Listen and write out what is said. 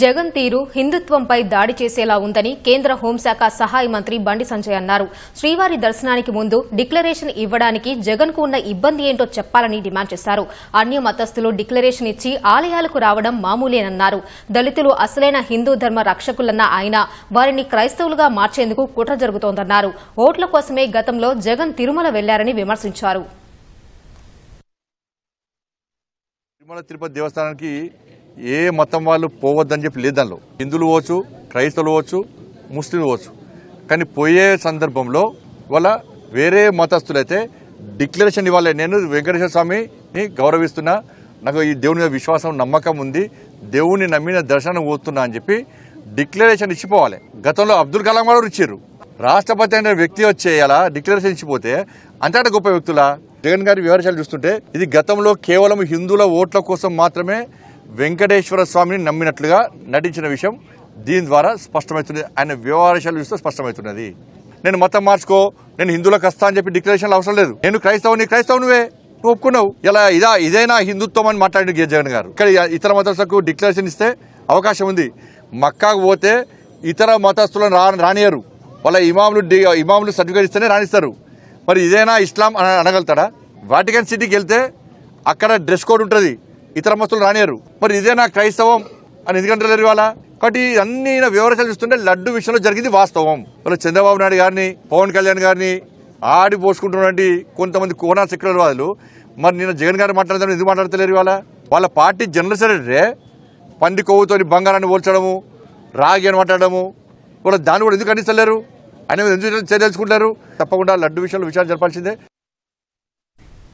జగన్ తీరు హిందుత్వంపై దాడి చేసేలా ఉందని కేంద్ర హోంశాఖ సహాయ మంత్రి బండి సంజయ్ అన్నారు. శ్రీవారి దర్శనానికి ముందు డిక్లరేషన్ ఇవ్వడానికి జగన్ ఉన్న ఇబ్బంది ఏంటో చెప్పాలని డిమాండ్ చేశారు. అన్య మతస్థులు డిక్లరేషన్ ఇచ్చి ఆలయాలకు రావడం మామూలేనన్నారు. దళితులు అసలైన హిందూ ధర్మ రక్షకులన్న ఆయన వారిని క్రైస్తవులుగా మార్చేందుకు కుట్ర జరుగుతోందన్నారు. ఓట్ల కోసమే గతంలో జగన్ తిరుమల వెళ్ళారని విమర్శించారు. తిరుమల తిరుపతి దేవస్థానానికి ఏ మతం వాళ్ళు పోవద్దని చెప్పి లేదు దానిలో. హిందువులు పోవచ్చు క్రైస్తవులు పోవచ్చు ముస్లింలు పోవచ్చు. కానీ పోయే సందర్భంలో వాళ్ళ వేరే మతస్థులైతే డిక్లరేషన్ ఇవ్వాలి. నేను వెంకటేశ్వర స్వామిని గౌరవిస్తున్నా. నాకు ఈ దేవుని మీద విశ్వాసం నమ్మకం ఉంది. దేవుని నమ్మిన దర్శనం పోతున్నా అని చెప్పి డిక్లరేషన్ ఇచ్చిపోవాలి. గతంలో అబ్దుల్ కలాం గారు ఇచ్చారు రాష్ట్రపతి అనే వ్యక్తి వచ్చేయాలా డిక్లరేషన్ ఇచ్చిపోతే అంతటా గొప్ప వ్యక్తులా? జగన్ గారి వివరాలు చూస్తుంటే ఇది గతంలో కేవలం హిందువుల ఓట్ల కోసం మాత్రమే వెంకటేశ్వర స్వామిని నమ్మినట్లుగా నటించిన విషయం దీని ద్వారా స్పష్టమవుతుంది. ఆయన వ్యవహారాలు చూస్తే స్పష్టమవుతున్నది. నేను మతం మార్చుకో నేను హిందువులకు వస్తా అని చెప్పి డిక్లరేషన్లు అవసరం లేదు. నేను క్రైస్తవుని క్రైస్తవునివే. నువ్వు ఒప్పుకున్నావు. ఇలా ఇదా ఇదేనా హిందుత్వం అని మాట్లాడి జగన్ గారు. ఇక్కడ ఇతర మతస్థులకు డిక్లరేషన్ ఇస్తే అవకాశం ఉంది. మక్కాకు పోతే ఇతర మతస్థులను రా రానియరు. వాళ్ళ ఇమాములు డి- ఇమాములు సర్టిఫికేట్ ఇస్తేనే రాణిస్తారు. మరి ఇదేనా ఇస్లాం అని అనగలుగుతాడా? వాటికన్ సిటీకి వెళ్తే అక్కడ డ్రెస్ కోడ్ ఉంటుంది. ఇతర మస్తులు రానేరు మరి ఇదేనా క్రైస్తవం అని ఎందుకంటారు ఇవాళ? కాబట్టి అన్ని వివరాలు చూస్తుంటే లడ్డు విషయంలో జరిగింది వాస్తవం. వాళ్ళ చంద్రబాబు నాయుడు గారిని పవన్ కళ్యాణ్ గారిని ఆడి పోసుకుంటున్నటువంటి కొంతమంది కోనా సెక్యులర్వాదులు మరి నేను జగన్ గారు మాట్లాడదాం ఎందుకు మాట్లాడతలేరు ఇవాళ? వాళ్ళ పార్టీ జనరల్ సెక్రటరీ పంది కొవ్వుతోని బంగారాన్ని పోల్చడము రాగి అని మాట్లాడము కూడా దాన్ని కూడా ఎందుకు ఖండిస్తలేరు? అనేది ఎందుకు తెలుసుకుంటారు తప్పకుండా లడ్డు విషయంలో విషయాలు జరపాల్సిందే.